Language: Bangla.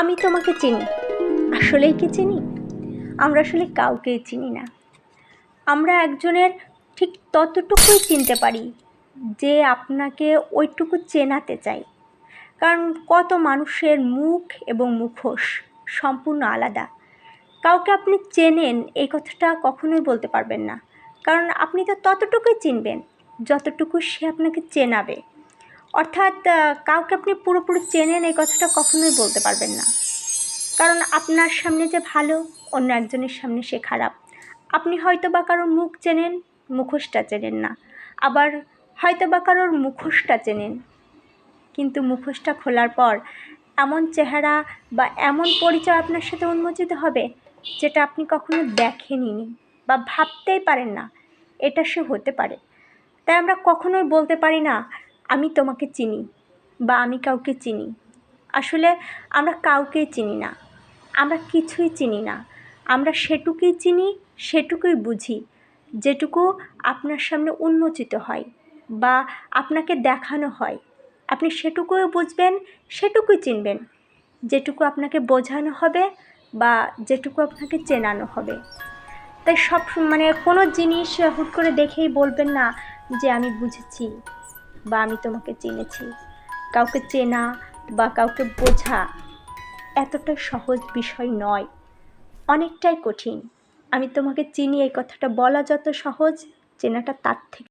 আমি তোমাকে চিনি। আসলেই কি চিনি? আমরা আসলে কাউকেই চিনি না। আমরা একজনের ঠিক ততটুকুই চিনতে পারি যে আপনাকে ওইটুকু চেনাতে চাই। কারণ কত মানুষের মুখ এবং মুখোশ সম্পূর্ণ আলাদা। কাউকে আপনি চেনেন এই কথাটা কখনোই বলতে পারবেন না। কারণ আপনি তো ততটুকুই চিনবেন, যতটুকু সে আপনাকে চেনাবে। অর্থাৎ কাউকে আপনি পুরোপুরি চেনেন এই কথাটা কখনোই বলতে পারবেন না। কারণ আপনার সামনে যে ভালো, অন্য একজনের সামনে সে খারাপ। আপনি হয়তো বা কারোর মুখ চেনেন, মুখোশটা চেনেন না। আবার হয়তো বা কারোর মুখোশটা চেনেন। কিন্তু মুখোশটা খোলার পর এমন চেহারা বা এমন পরিচয় আপনার সাথে উন্মোচিত হবে, যেটা আপনি কখনো দেখেননি বা ভাবতেই পারেন না। এটা সে হতে পারে। তাই আমরা কখনোই বলতে পারি না আমি তোমাকে চিনি বা আমি কাউকে চিনি। আসলে আমরা কাউকেই চিনি না। আমরা কিছুই চিনি না। আমরা সেটুকুই চিনি, সেটুকুই বুঝি, যেটুকু আপনার সামনে উন্মোচিত হয় বা আপনাকে দেখানো হয়। আপনি সেটুকুও বুঝবেন, সেটুকুই চিনবেন। যেটুকু আপনাকে বোঝানো হবে বা যেটুকু আপনাকে চেনানো হবে। তাই সব মানে কোনো জিনিস হুট করে দেখেই বলবেন না যে আমি বুঝেছি। বা আমি তোমাকে চিনেছি। কাউকে চেনা বা কাউকে বোঝা এতটা সহজ বিষয় নয়। অনেকটাই কঠিন। আমি তোমাকে চিনি, এই কথাটা বলা যত সহজ, চেনাটা তার থেকে